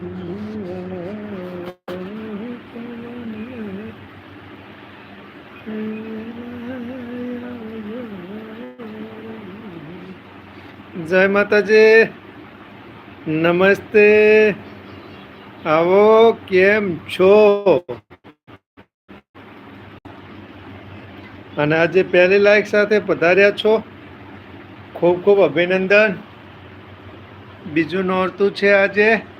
જય માતાજી. નમસ્તે. આવો, કેમ છો? અને આજે પહેલી લાયક સાથે પધાર્યા છો. ખૂબ ખૂબ અભિનંદન. બીજું નોરતું છે આજે.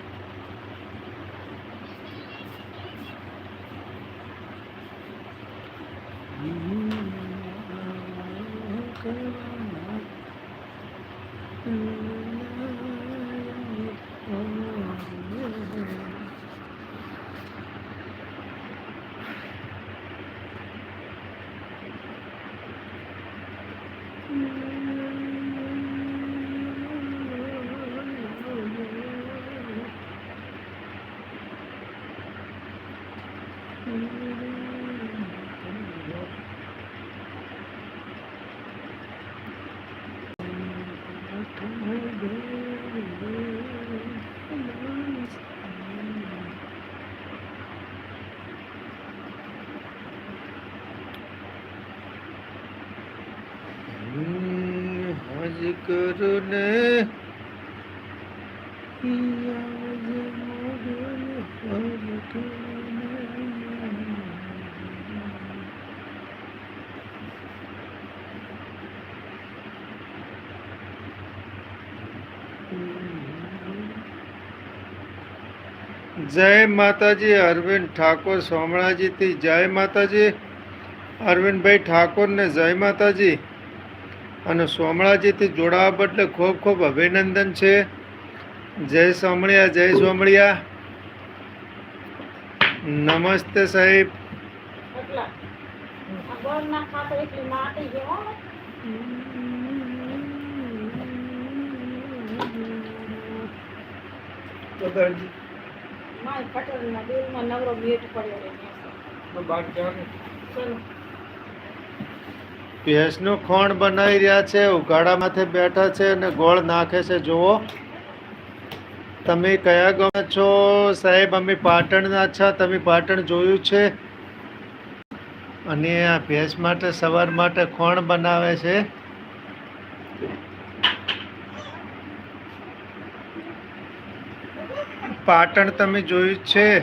હજ કરું ને જય માતાજી અરવિંદ ઠાકોર સોમણાજીથી જય માતાજી. અરવિંદભાઈ ઠાકોરને જય માતાજી. અને સોમળાજીથી જોડાવા બદલે ખૂબ ખૂબ અભિનંદન છે. જય સોમળિયા જય સોમળિયા. નમસ્તે સાહેબ. પટેલ ના દિલમાં નવરો બેટ પડ્યો ચલો. ભેંસનું ખોણ બનાવી રહ્યા છે ઉઘાડા માથે બેઠા છે અને ગોળ નાખે છે. જુઓ, તમે કયા ગામ છો? સાહેબ, અમે પાટણના છો, તમે પાટણ જોયું છે? અને આ ભેંસ માટે, સવાર માટે ખોણ બનાવે છે. પાટણ તમે જોયું છે.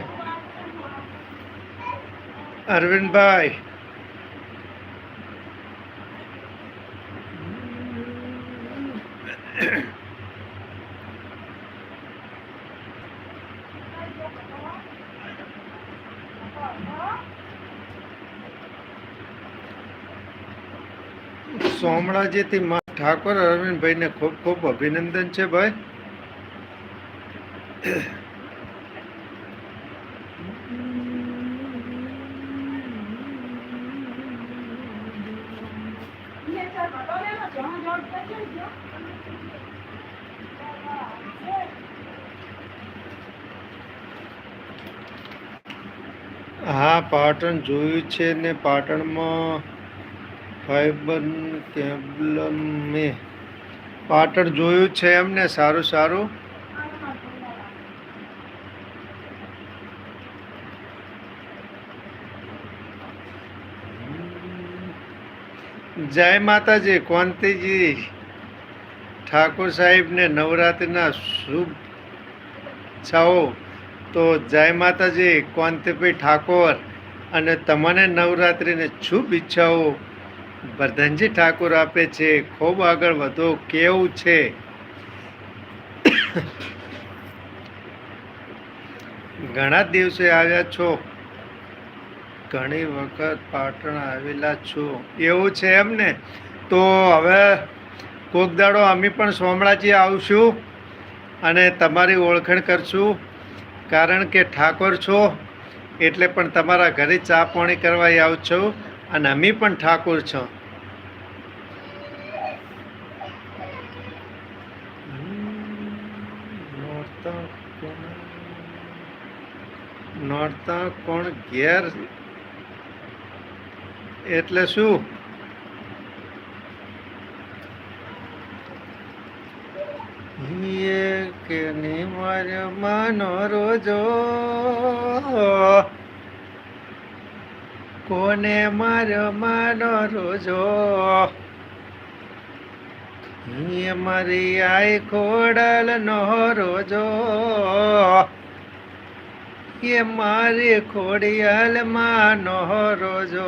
અરવિંદભાઈ સોમળાજીથી મા ઠાકોર અરવિંદભાઈને ખૂબ ખૂબ અભિનંદન છે ભાઈ. હા, પાટણ જોયું છે ને પાટણમાં ફાઈબર કેબલમ મેં. પાટણ જોયું છે એમને? સારું સારું. જય માતાજી કોંતીજી ઠાકોર સાહેબને નવરાત્રિના શુભ છાઓ તો જય માતાજી કોંતીભાઈ ઠાકોર અને તમને નવરાત્રિને શુભ ઈચ્છાઓ વર્ધનજી ઠાકુર આપે છે, ખૂબ આગળ વધો, કેવું છે? ઘણા દિવસે આવ્યા છો. ઘણી વખત પાટણ આવેલા છો. એવું છે એમ ને? તો હવે કોક દાડો અમે પણ સોમળાજી આવશું અને તમારી ઓળખાણ કરશું. કારણ કે ઠાકોર છો, એટલે પણ તમારા ઘરે ચા પાણી કરવા આવું છું. અને અમે પણ ઠાકોર છો. નોરતા કોણ- ઘેર? એટલે શું? કે નિમર માનો રોજો? કોને માર માનો રોજો? મારી આઈ ખોડલ નો રોજો. એ મારી ખોડિયાલ માનો રોજો.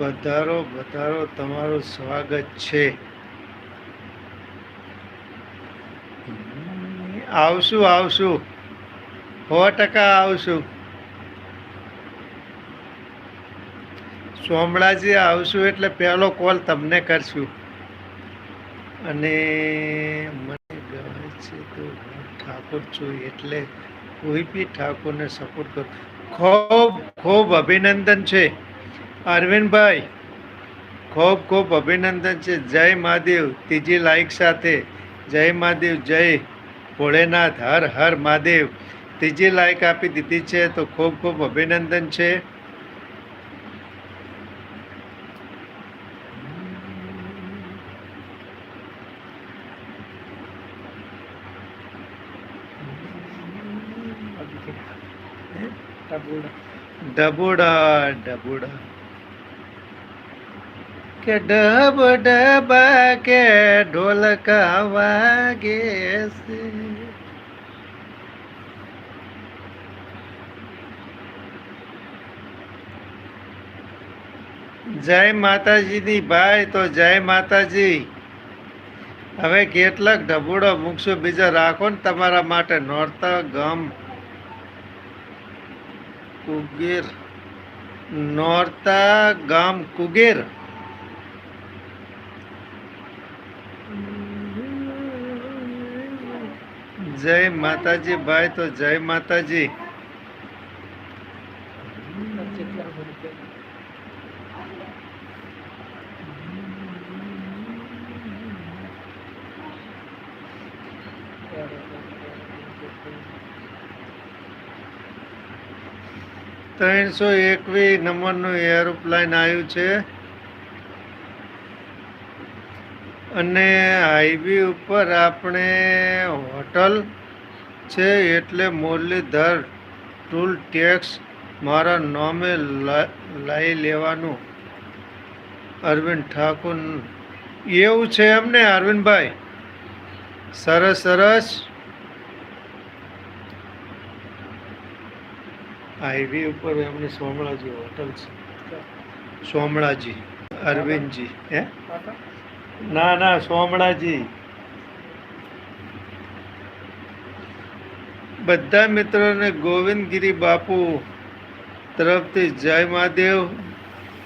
વધારો વધારો તમારું સ્વાગત છે. આવશું આવશું. સો ટકા આવશું. સોમળાજી આવશું એટલે પહેલો કોલ તમને કરશું. અને મને ગમે છે તો ઠાકોર છું એટલે કોઈ બી ઠાકોરને સપોર્ટ કરું. ખૂબ ખૂબ અભિનંદન છે. અરવિંદભાઈ ખૂબ ખૂબ અભિનંદન છે. જય મહાદેવ. ત્રીજી લાઈક સાથે. જય મહાદેવ જય ભોળેનાથ. હર હર મહાદેવ. ત્રીજી લાઈક આપી દીધી છે તો ખૂબ ખૂબ અભિનંદન છે. ડબુડા ડબુડા. કે ડબ ડબા કે ઢોલકા વાગે છે. જય માતાજીની ભાઈ તો જય માતાજી. હવે કેટલાક ઢબુડો મૂકશો, બીજા રાખો ને તમારા માટે નોરતા ગમ. કુગેર નોરતા ગામ કુગેર જય માતાજી ભાઈ તો જય માતાજી. ત્રણસો એકવીસ નંબરનું એરોપ્લેન આવ્યું છે. અને હાઈવે ઉપર આપણે હોટલ છે એટલે મુરલીધર ટૂલ ટેક્સ મારા નામે લઈ લેવાનું. અરવિંદ ઠાકોર. એવું છે એમને અરવિંદભાઈ? સરસ સરસ. હાઈવે ઉપર એમની સોમળાજી હોટલ છે. સોમળાજી અરવિંદજી, હે? ના ના સોમણાજી બધા મિત્રોને ગોવિંદગીરી બાપુ તરફથી જય મહાદેવ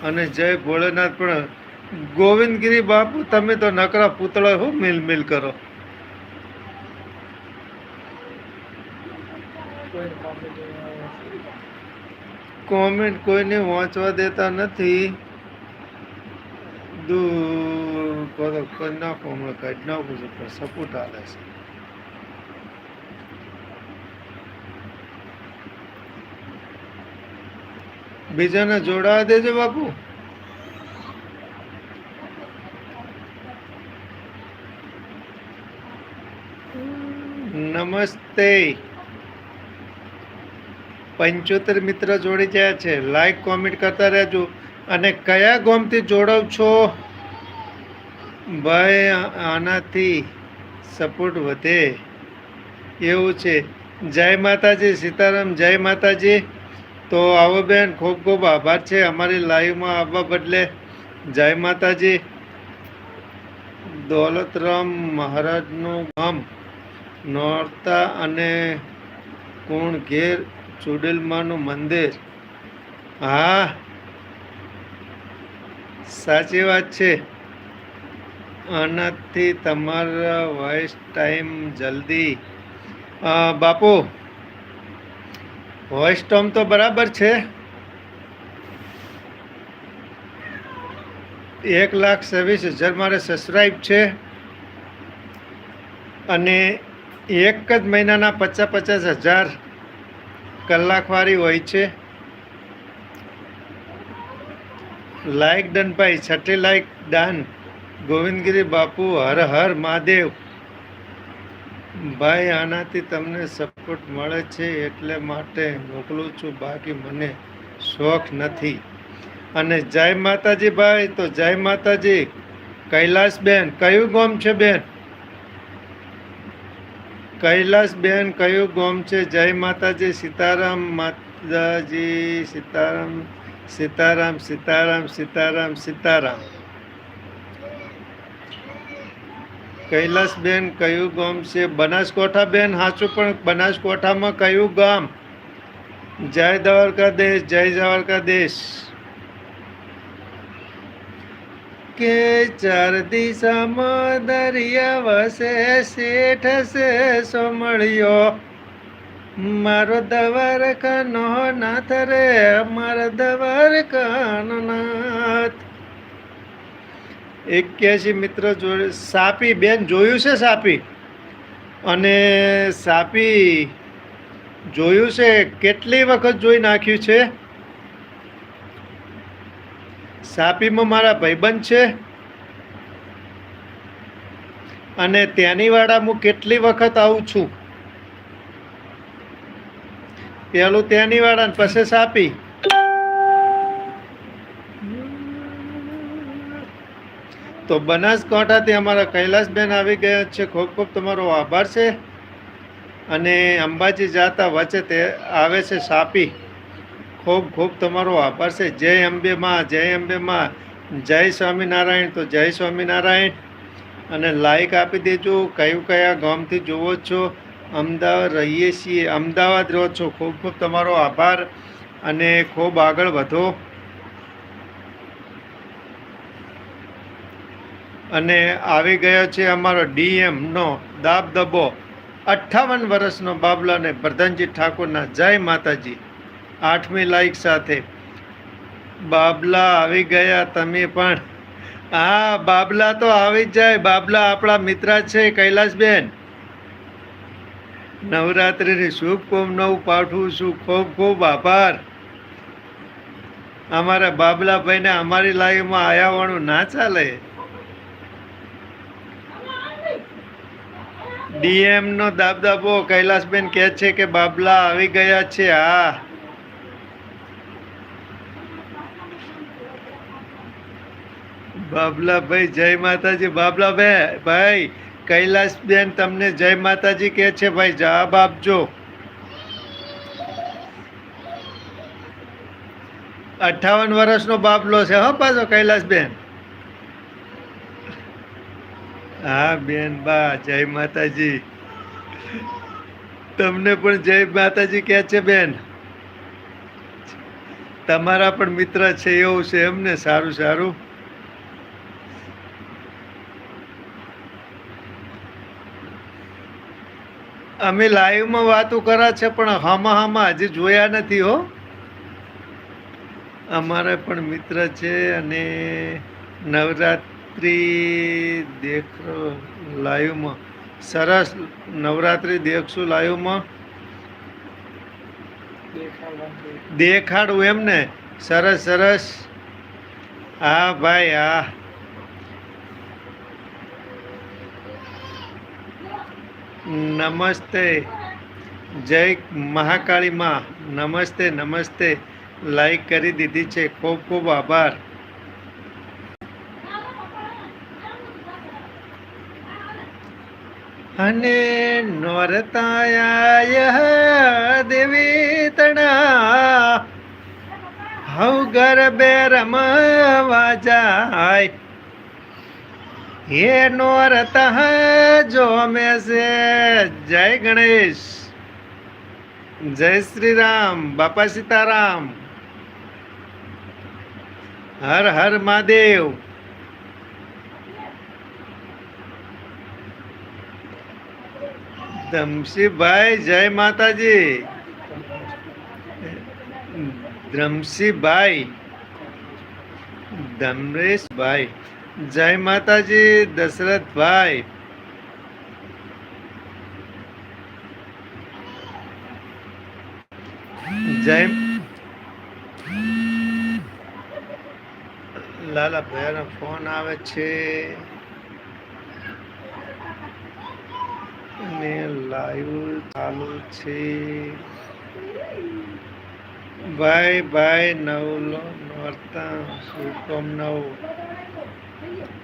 અને જય ભોળેનાથ પણ. ગોવિંદગીરી બાપુ, તમે તો નકરા પૂતળા હો મિલ મિલ કરો. કોમેન્ટ કોઈને વાંચવા દેતા નથી. દૂર કરો નાખો હમણાં કાઢી નાખું છું પણ સપોર્ટ હાલે છે. બીજાને જોડાવા દેજો બાપુ. નમસ્તે. પંચોતેર મિત્ર જોડી ગયા છે. લાઈક કોમેન્ટ કરતા રહેજો. અને કયા ગોમથી જોડાવ છો? ભાઈ આનાથી સપોર્ટ વધે. એવું છે. જય માતાજી, સીતારામ, જય માતાજી. તો આવો બેન, ખૂબ ખૂબ આભાર છે અમારી લાઈવમાં આવવા બદલે. જય માતાજી. દોલતરામ મહારાજનું ગામ નોરતા અને કુણ ઘેર ચુડેલમાનું મંદિર. હા સાચી વાત છે. આનાથી તમારા વોઇસ ટાઈમ જલ્દી. બાપુ વોઇસ ટોમ તો બરાબર છે. એક લાખ છવ્વીસ હજાર મારે સબસ્ક્રાઈબ છે. અને એક જ મહિનાના પચાસ પચાસ હજાર કલાકવાળી હોય છે. લાઈક ડન ભાઈ, છઠ્ઠી લાઇક ડન. ગોવિંદગીરી બાપુ, હર હર મહાદેવ. ભાઈ, આનાથી તમને સપોર્ટ મળે છે એટલે માટે મોકલું છું, બાકી મને શોખ નથી. અને જય માતાજી ભાઈ, તો જય માતાજી. કૈલાસબેન, કયું ગોમ છે બેન? કૈલાસબેન, કયું ગોમ છે? જય માતાજી, સીતારામ માતાજી, સીતારામ સીતારામ સીતારામ સીતારામ સીતારામ. કૈલાસબેન કયું ગામ છે? બનાસકોઠા બેન સાચું પણ બનાસકોઠામાં કયું ગામ? જય દ્વારકાધીશ જય દ્વારકાધીશ. કે ચાર દિશામાં દરિયા વસે, શેઠ છે સોમળિયો. મારો દ્વારકાનો નાથ રે મારો દ્વારકાનો નાથ. એક્યાસી મિત્ર જોડે સાપી બેન જોયું છે સાપી? અને સાપી જોયું છે, કેટલી વખત જોઈ નાખ્યું છે? સાપીમાં મારા ભાઈબંધ છે. અને ત્યાંની વાળા હું કેટલી વખત આવું છું? પેલું તેની વાળા ને પછી સાપી તો બનાસકાંઠાથી અમારા કૈલાસબેન આવી ગયા છે. ખૂબ ખૂબ તમારો આભાર છે. અને અંબાજી જાતા વચ્ચે તે આવે છે સાપી. ખૂબ ખૂબ તમારો આભાર છે. જય અંબે માં, જય અંબે માં. જય સ્વામિનારાયણ. તો જય સ્વામિનારાયણ. અને લાઈક આપી દેજો. કયું કયા ગામથી જુઓ છો. અમદાવાદ રહીએ છીએ. અમદાવાદ રહો છો. ખૂબ ખૂબ તમારો આભાર અને ખૂબ આગળ વધો. અને આવી ગયો છે અમારો ડીએમનો દાબદબો અઠ્ઠાવન વર્ષનો બાબલા અને પ્રધાનજી ઠાકોરના જય માતાજી. આઠમી લાઈક સાથે. બાબલા આવી ગયા તમે પણ. હા, બાબલા તો આવી જાય. બાબલા આપણા મિત્ર છે, કૈલાસબેન. નવરાત્રિની શુભકામનાઓ પાઠવું છું ખૂબ ખૂબ આભાર. અમારા બાબલાભાઈને અમારી લાઈવમાં આયાવાનું ના ચાલે. ડીએમ નો દાબદાબો કૈલાસબેન કહે છે કે બાબલા આવી ગયા છે, હા. બાબલા ભાઈ જય માતાજી. બાબલા ભાઈ કૈલાસબેન તમને જય માતાજી કહે છે, ભાઈ જવાબ આપજો. અઠાવન વર્ષનો બાબલો છે, હો પાછો કૈલાસબેન હા, બેન, બા, જય માતાજી. તમને પણ જય માતાજી કહે છે, બેન. તમારા પણ મિત્ર છે, એવું છે એમને સારું સારું. અમે લાઈવમાં વાતો કરા છે, પણ હામાં હામાં હજી જોયા નથી, હો. અમારા પણ મિત્ર છે અને નવરાત્રિ દેખો લાઈવમાં સરસ નવરાત્રિ દેખશું લાઈવમાં દેખાડું એમને. સરસ સરસ. હા, ભાઈ, હા. નમસ્તે. જય મહાકાળી માં. નમસ્તે નમસ્તે. લાઈક કરી દીધી છે. ખૂબ ખૂબ આભાર. અને નોરતાયા દેવી તણા. હવ ઘર બે રમવા જાય. હે નોરતા જો મે છે જય ગણેશ જય શ્રી રામ બાપા સીતારામ હર હર મહાદેવ ધમસીભાઈ જય માતાજી ધ્રમસીભાઈ ધમરેશભાઈ જય માતાજી, દશરથભાઈ. જય લાલા ભાઈનો ફોન આવે છે. ને લાઈવ ચાલુ છે. ભાઈ ભાઈ, નવલો, નોરતા, શુભમ નવ તમે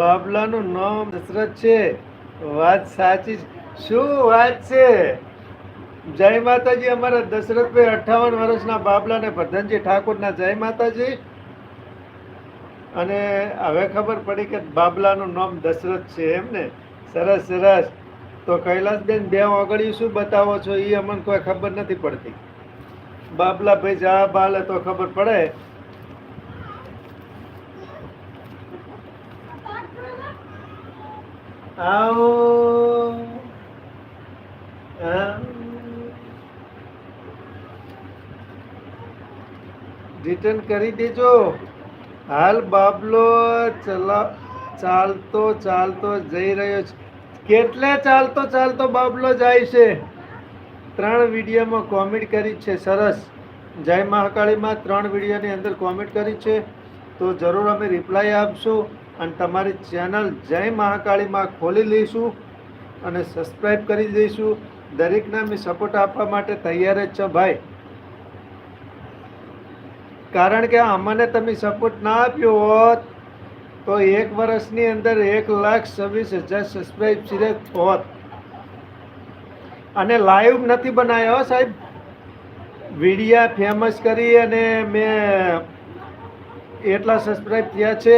બાબલાનું નામ દશરથ છે. વાત સાચી શું વાત છે? જય માતાજી, અમારા દશરથભાઈ અઠ્ઠાવન વર્ષના બાબલા ને પ્રધાનજી ઠાકોરના જય માતાજી. અને હવે ખબર પડી કે બાબલાનું નામ દશરથ છે એમ ને? સરસ સરસ. તો કૈલાસબેન, બે ઓગળ્યું શું બતાવો છો? એ અમને કોઈ ખબર નથી પડતી. બાબલા ભાઈ જવાબ આલે તો ખબર પડે. આવો. રિટર્ન કરી દેજો. હાલ બાબલો ચલા, ચાલતો ચાલતો જઈ રહ્યો છે. કેટલે ચાલતો ચાલતો બાબલો જાય છે? ત્રણ વિડીયોમાં કોમેન્ટ કરી છે, સરસ. જય મહાકાળીમાં ત્રણ વિડીયોની અંદર કોમેન્ટ કરી છે. તો જરૂર અમે રિપ્લાય આપશું. અને તમારી ચેનલ જય મહાકાળીમાં ખોલી લઈશું અને સબસ્ક્રાઈબ કરી દઈશું. દરેકને અમે સપોર્ટ આપવા માટે તૈયાર જ છો ભાઈ. કારણ કે અમને તમે સપોર્ટ ના આપ્યો હોત, તો એક વર્ષની અંદર એક લાખ છવ્વીસ હજાર સબસ્ક્રાઈબ સિલેક્ટ હોત. અને લાઈવ નથી બનાવ્યો સાહેબ. વિડિયા ફેમસ કરી અને મેં એટલા સબસ્ક્રાઈબ થયા છે.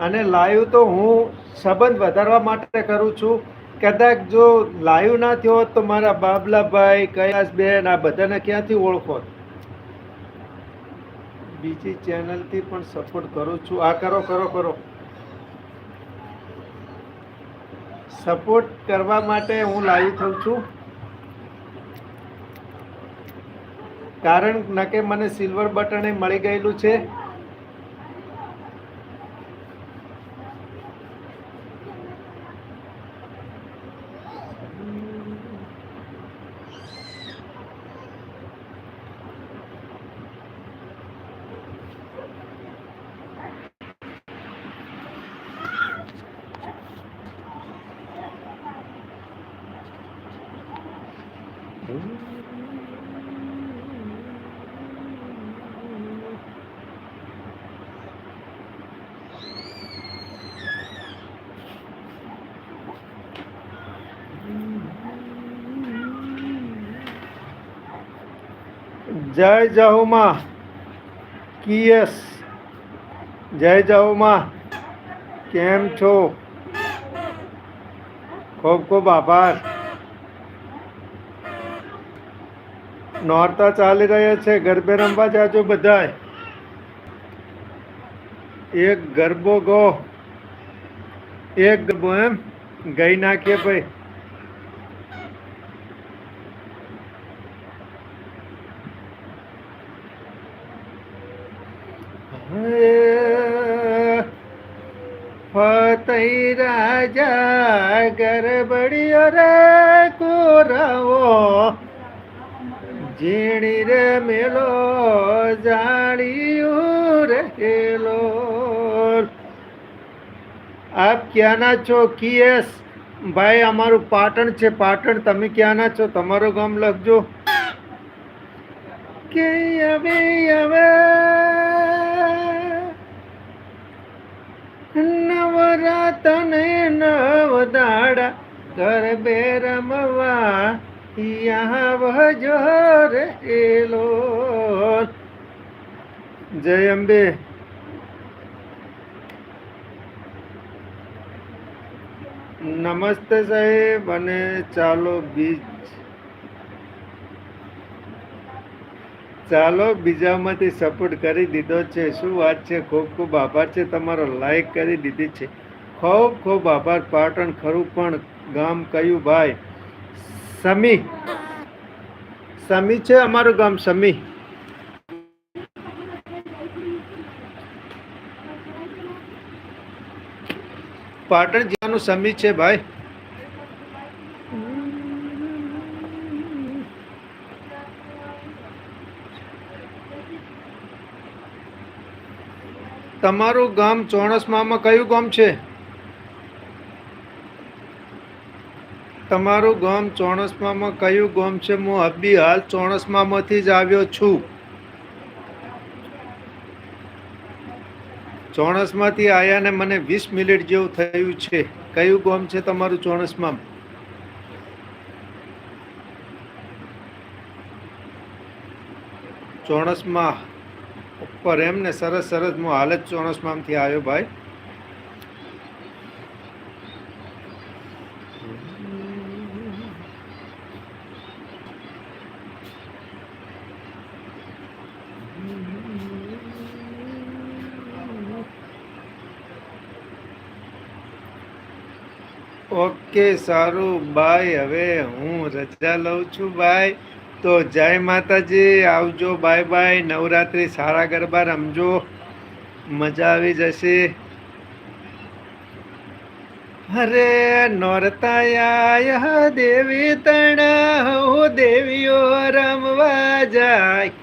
અને લાઈવ તો હું સંબંધ વધારવા માટે કરું છું. કદાચ જો લાઈવ ના થયો તો મારા બાબલાભાઈ કૈલાસબેન આ બધાને ક્યાંથી ઓળખો? બીજી ચેનલથી પણ સપોર્ટ કરું છું. આ કરો કરો કરો. સપોર્ટ કરવા માટે હું લાઈવ થઉં છું. કારણ નકે મને સિલ્વર બટન મળી ગયેલું છે. જય જહુમાં કિયસ. જય જહુમાં કેમ છો? ખૂબ ખૂબ આભાર. નોરતા ચાલી રહ્યા છે, ગરબે રમવા જાજો બધાય. એક ગરબો ગો. એક ગરબો એમ. ગઈ નાખીએ ભાઈ. ફતઈ રાજા ગરબડિયો રે કોરાવો. ઝીણી રે મેલો જાળિયું રહેલો આપ ક્યાંના છો? કીએસ ભાઈ, અમારું પાટણ છે, પાટણ. તમે ક્યાંના છો? તમારું ગામ લખજો. કે હવે હવે. નવરાતને નવ દાડા ગરબે રમવા યા વહજો રે એલો જય અંબે. નમસ્તે સાહેબ, અને ચાલો બીજ ચાલો બીજામાંથી સપોર્ટ કરી દીધો છે. શું વાત છે? ખૂબ ખૂબ આભાર છે. તમારો લાઈક કરી દીધી છે. ખૂબ ખૂબ આભાર, પાટણ ખરું પણ ગામ કયું ભાઈ? સમી. સમી છે અમારું ગામ, સમી. પાટણ જિલ્લાનું સમી છે ભાઈ. તમારું ગામ ચોણસમામાં કયું ગામ છે? તમારું ગામ ચોણસમામાં કયું ગામ છે? હું અબી હાલ ચોણસમામાંથી જ આવ્યો છું. ચોણસમાંથી આવ્યા ને મને વીસ મિનિટ જેવું થયું છે. કયું ગામ છે તમારું ચોણસમાં ચોણસમાં ઉપર એમ ને સરસ સરસ હું હાલ જ ચોણસમાંથી આવ્યો ભાઈ. ઓકે સારું, બાય. હવે હું રજા લઉં છું, બાય. તો જય માતાજી આવજો બાય બાય નવરાત્રિ સારા ગરબા રમજો મજા આવી જશે હરે નોરતાયા દેવી તણા હો દેવીઓ રમવા જાય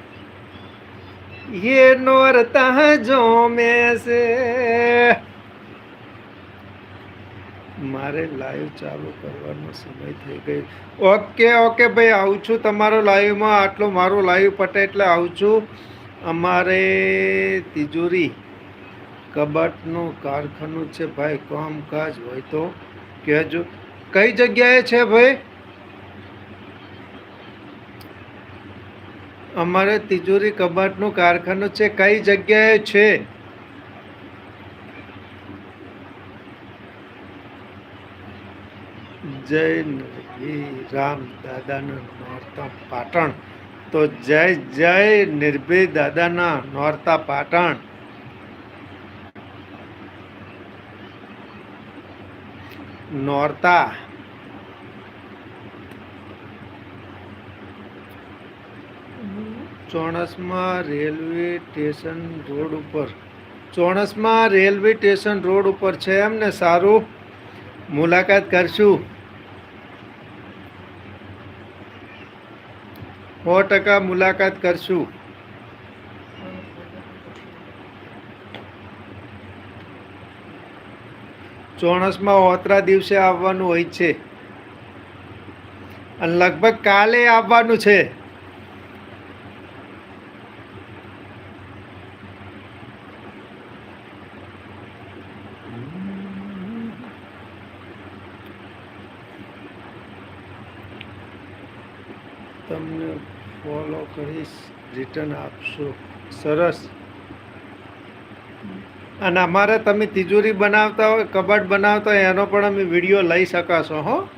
ये नोरता जो में से મારે લાઈવ ચાલુ કરવાનો સમય થઈ ગયો. ઓકે ઓકે ભાઈ, આવું છું. તમારો લાઈવમાં આટલો મારો લાઈવ પટે એટલે આવું છું. અમારે તિજોરી કબાટનું કારખાનું છે ભાઈ, કામકાજ હોય તો કહેજો. કઈ જગ્યાએ છે ભાઈ? અમારે તિજોરી કબાટનું કારખાનું છે. કઈ જગ્યાએ છે? જય રામ. દાદાના નોરતા પાટણ. તો જય જય નિર્ભય દાદાના નોરતા પાટણ. નોરતા. ચોણસમાં રેલવે સ્ટેશન રોડ ઉપર. ચોણસમાં રેલવે સ્ટેશન રોડ ઉપર છે એમને સારું. મુલાકાત કરશું. સો ટકા મુલાકાત કરશું. ચોણસમાં ઓતરા દિવસે આવવાનું હોય છે. અને લગભગ કાલે આવવાનું છે તમને ફોલો રિટર્ન આપશો. સરસ. અને અમારે તમે તિજોરી બનાવતા હોય, કબાટ બનાવતા હોય, એનો પણ અમે વીડિયો લઈ શકાશો, હો.